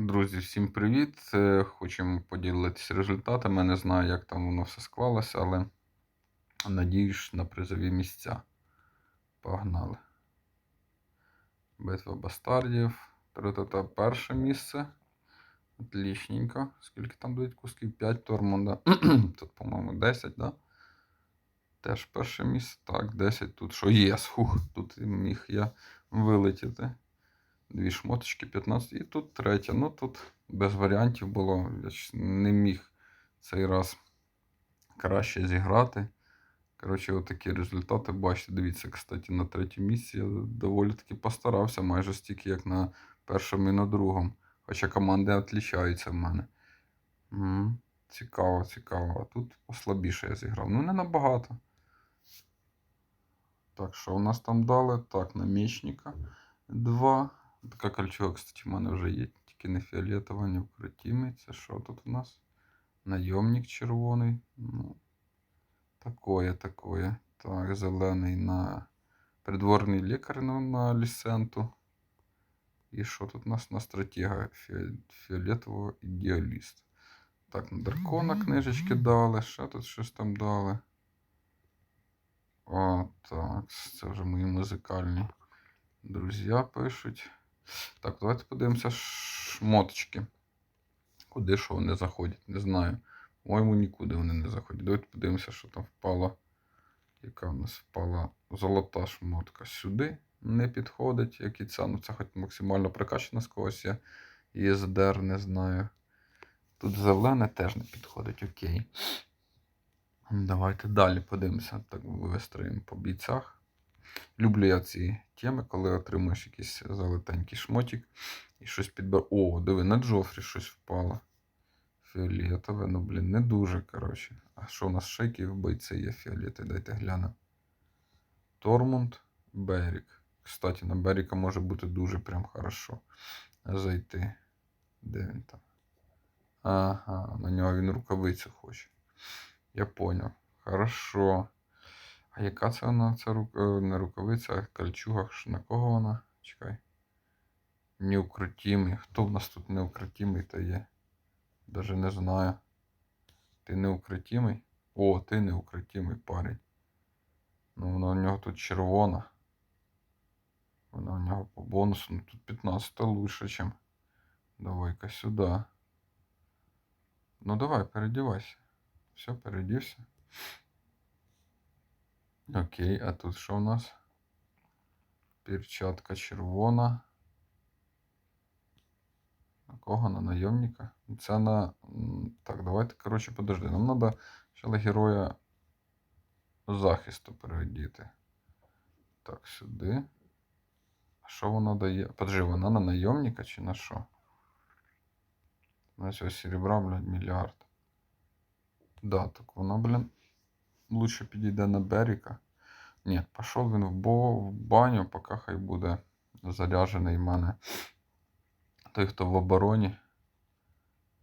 Друзі, всім привіт! Е, Хочемо поділитися результатами. Не знаю, як там воно все склалося, але надіюсь на призові місця. Погнали. Битва бастардів. Та-та-та, перше місце. Отлічненько. Скільки там дають кусків? 5 Тормонда. Тут, по-моєму, 10, да? Теж перше місце. Так, 10 тут. Що є? Фух, тут міг я вилетіти. Дві шмоточки 15. І тут третя. Ну тут без варіантів було. Я ж не міг цей раз краще зіграти. Коротше, отакі результати. Бачите, дивіться, кстати, на третьому місці я доволі таки постарався, майже стільки, як на першому і на другому. Хоча команди відрізняються в мене. М, Цікаво, цікаво. А тут послабіше я зіграв. Ну, не набагато. Так, що у нас там дали? Так, намічника 2. Така кольчуга, кстати, в мене вже є. Тільки не фіолетова, не вкритімий. Це що тут у нас? Найомник червоний. Ну, такое, такое. Так, зелений на придворний лікар ну, на лісенту. І що тут у нас на стратега Фі- фіолетового ідеаліст. Так, на дракона книжечки дали. Що тут щось там дали? О, так. Це вже мої музикальні друзі пишуть. Так, давайте подивимося шмоточки. Куди що вони заходять? Не знаю. По-моєму, нікуди вони не заходять. Давайте подивимося, що там впало. Яка в нас впала золота шмотка сюди. Не підходить, як і ця. Ну, це хоч максимально прокачана з когось я. ЄСДР, не знаю. Тут зелене теж не підходить, окей. Давайте далі подивимося. Так, вистроїмо по бійцях. Люблю я ці теми, коли отримуєш якийсь золотенький шмотик і щось підбер. О, диви, на Джофрі щось впало. Фіолетове, ну, блін, не дуже, коротше. А що у нас шейки в бойці є фіолети? Дайте гляну. Тормунд, Берік. Кстати, на Беріка може бути дуже прям хорошо зайти. Де він там? Ага, на нього він рукавицю хоче. Я понял. Хорошо. Яка це вона? Це рук... е, не рукавиця, а кольчуга. На кого вона? Чекай. Неукротимий. Хто в нас тут неукротимий то є? Даже не знаю. Ти неукротимий? О, ти неукротимий парень. Ну, вона у нього тут червона. Вона у нього по бонусу. Ну тут 15 лучше, чем. Давай-ка сюди. Ну давай, передівайся. Все, передівся. Окей, а тут що у нас? Перчатка червона. На кого? На найомника? Це на. Так, давайте, коротше, подожди. Нам треба ще героя захисту переодіти. Так, сюди. А що вона дає? Подожди, вона на найомника чи на що? На цього серебра, блядь, мільярд. Да, так вона, блін, лучше підійде на Беріка. Ні, пішов він в, бо... в баню, поки хай буде заряджений в мене. Той, хто в обороні.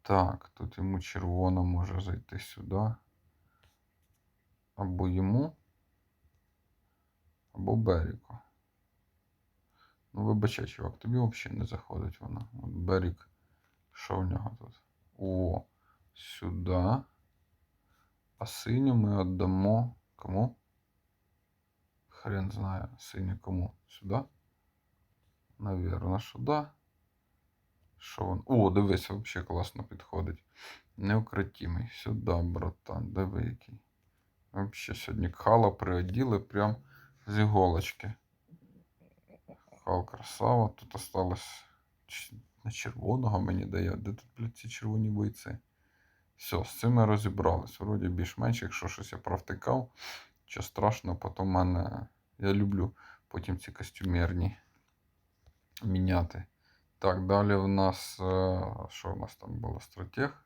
Так, тут йому червоно може зайти сюди. Або йому, або Беріку. Ну, вибачай, чувак, тобі взагалі не заходить вона. От Берік, що в нього тут? О, сюди. А синю ми віддамо кому? Хрен знає, синю кому. Сюди? Навірно, сюди. Що він? О, дивись, взагалі класно підходить. Неукротимий. Сюди, братан, диви який. Взагалі сьогодні хала приоділи прям з іголочки. Хал красава. Тут осталось на червоного мені дає. Де тут, блядь, ці червоні бойці? Все, з цим ми розібрались. Вроді більш-менш, якщо щось я провтикав, що страшно, потім мене. Я люблю потім ці костюмерні міняти. Так, далі у нас. е, Що у нас там було? Стратег.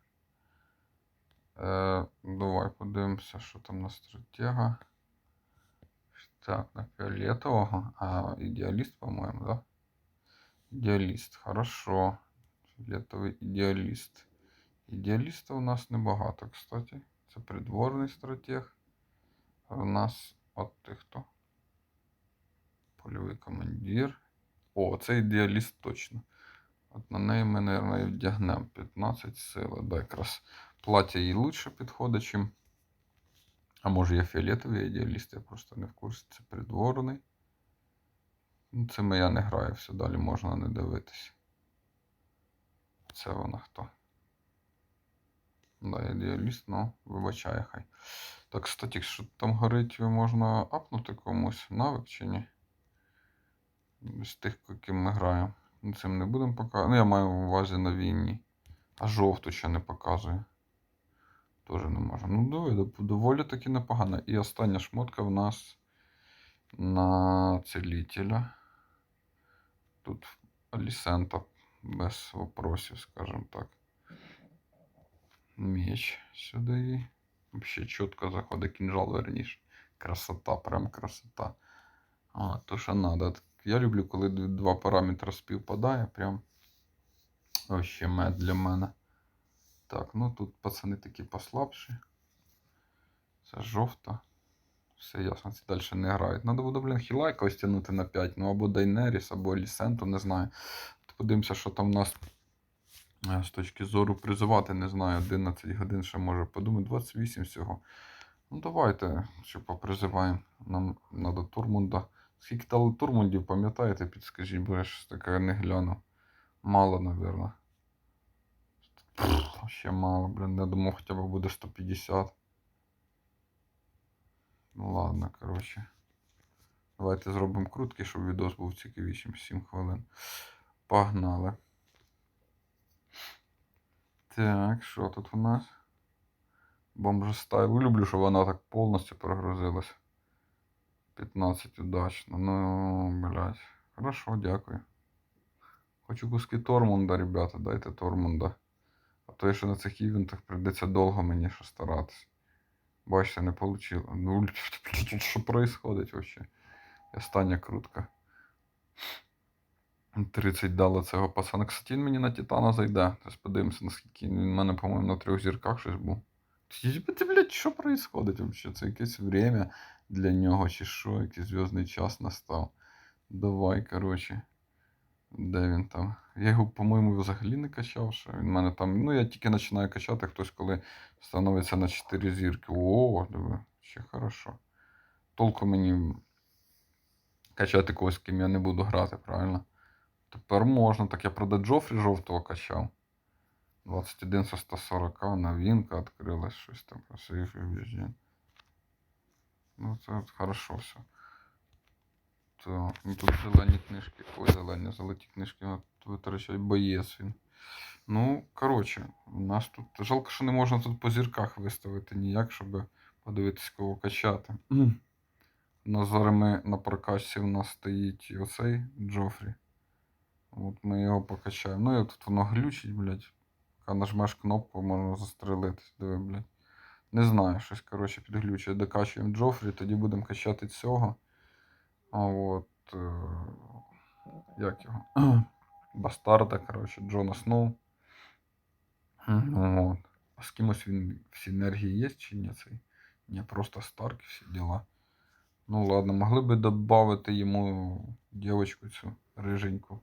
Е, давай подивимося, що там на стратега. Так, на фіолетового. А, ідеаліст, по-моєму, да? Ідеаліст, хорошо. Фіолетовий ідеаліст. Ідеаліста у нас небагато, кстати. Це придворний стратег. А у нас от ти хто? Польовий командир. О, це ідеаліст точно. От на неї ми, мабуть, вдягнемо 15 сили. Да, якраз плаття їй лучше підходить, чим. А може я фіолетовий ідеаліст, я просто не в курсі. Це придворний. Ну, цими я не граю, все далі можна не дивитись. Це вона хто? Да, ідеаліст, ну, вибачає хай. Так, кстати, якщо там горить, можна апнути комусь навик чи ні? З тих, яким ми граємо. Цим не будемо показувати. Ну, я маю в увазі на війні. А жовту ще не показує. Теж не можу. Ну, доп- доволі таки непогано. І остання шмотка в нас на целителя. Тут Алісента без вопросів, скажімо так. Меч сюди. Вообще чітко заходить кінжал, верніше. Красота, прям красота. А, то що надо. Я люблю, коли два параметри співпадає. Прям вообще мед для мене. Так, ну тут пацани такі послабші. Це жовта. Все ясно, ці далі не грають. Надо буде, блін, хілайка ось тягнути на 5, ну або Дайнеріс, або Лісенту, не знаю. Подивимося, що там в нас з точки зору призивати, не знаю, 11 годин ще може подумати, 28 всього. Ну давайте, що попризиваємо. Нам треба Турмунда. Скільки дали Турмундів, пам'ятаєте, підскажіть, бо я щось таке не гляну. Мало, напевно. Ще мало, блін, я думав, хоча б буде 150. Ну ладно, коротше. Давайте зробимо круткий, щоб відос був цікавішим 7 хвилин. Погнали. Так, що тут у нас? Бомжа стайл. Люблю, що вона так повністю прогрузилась. 15 удачно. Ну, блядь. Хорошо, дякую. Хочу куски Тормунда, ребята, дайте Тормунда. А то ще на цих івентах прийдеться довго мені ще старатись. Бачите, не вийшло. Ну, що происходить вообще? Остання крутка. 30 дало цього пацана. Кстати, він мені на Титана зайде. Зараз подивимося, наскільки він в мене, по-моєму, на трьох зірках щось був. Ти, блядь, що происходить вообще? Це якесь время для нього, чи що, якийсь зв'язний час настав. Давай, коротше. Де він там? Я його, по-моєму, взагалі не качав. Ще. Він мене там. Ну, я тільки починаю качати, хтось коли становиться на 4 зірки. О, диви, ще хорошо. Толку мені качати когось, ким я не буду грати, правильно? Тепер можна. Так я правда Джофрі жовтого качав. 21 со 140, новинка відкрилась, щось там красиве везде. Ну, це от хорошо все. Так, ну тут зелені книжки. Ой, зелені, золоті книжки от витрачать боєць він. Ну, коротше, у нас тут. Жалко, що не можна тут по зірках виставити ніяк, щоб подивитись, кого качати. На зараз ми на прокачці у нас стоїть оцей Джофрі. От ми його покачаємо. Ну і тут воно глючить, блядь. Коли нажмеш кнопку, можна застрелитись. Диви, блядь. Не знаю, щось, коротше, підглючує. Докачуємо Джофрі, тоді будемо качати цього. А от. Е... Як його? Бастарда, коротше, Джона Сноу. От. А з кимось він в синергії є чи ні цей? Ні, просто Старк і всі діла. Ну ладно, могли би додати йому дівчинку цю риженьку.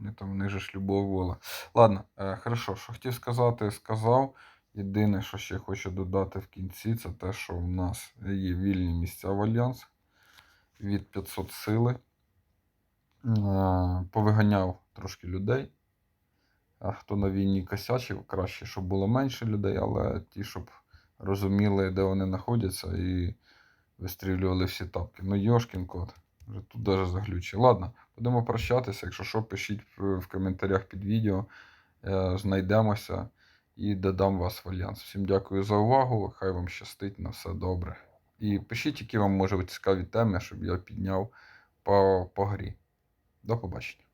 Не там в ж любов була. Ладно, е, хорошо, що хотів сказати, сказав. Єдине, що ще хочу додати в кінці, це те, що в нас є вільні місця в Альянс від 500 сили. Е, повиганяв трошки людей. А хто на війні косячив, краще, щоб було менше людей, але ті, щоб розуміли, де вони знаходяться, і вистрілювали всі тапки. Ну, Йошкін кот. Вже тут даже заглючив. Ладно, будемо прощатися. Якщо що, пишіть в в коментарях під відео. Е, Знайдемося і додам вас в альянс. Всім дякую за увагу. Хай вам щастить на все добре. І пишіть, які вам може цікаві теми, щоб я підняв по, по грі. До побачення.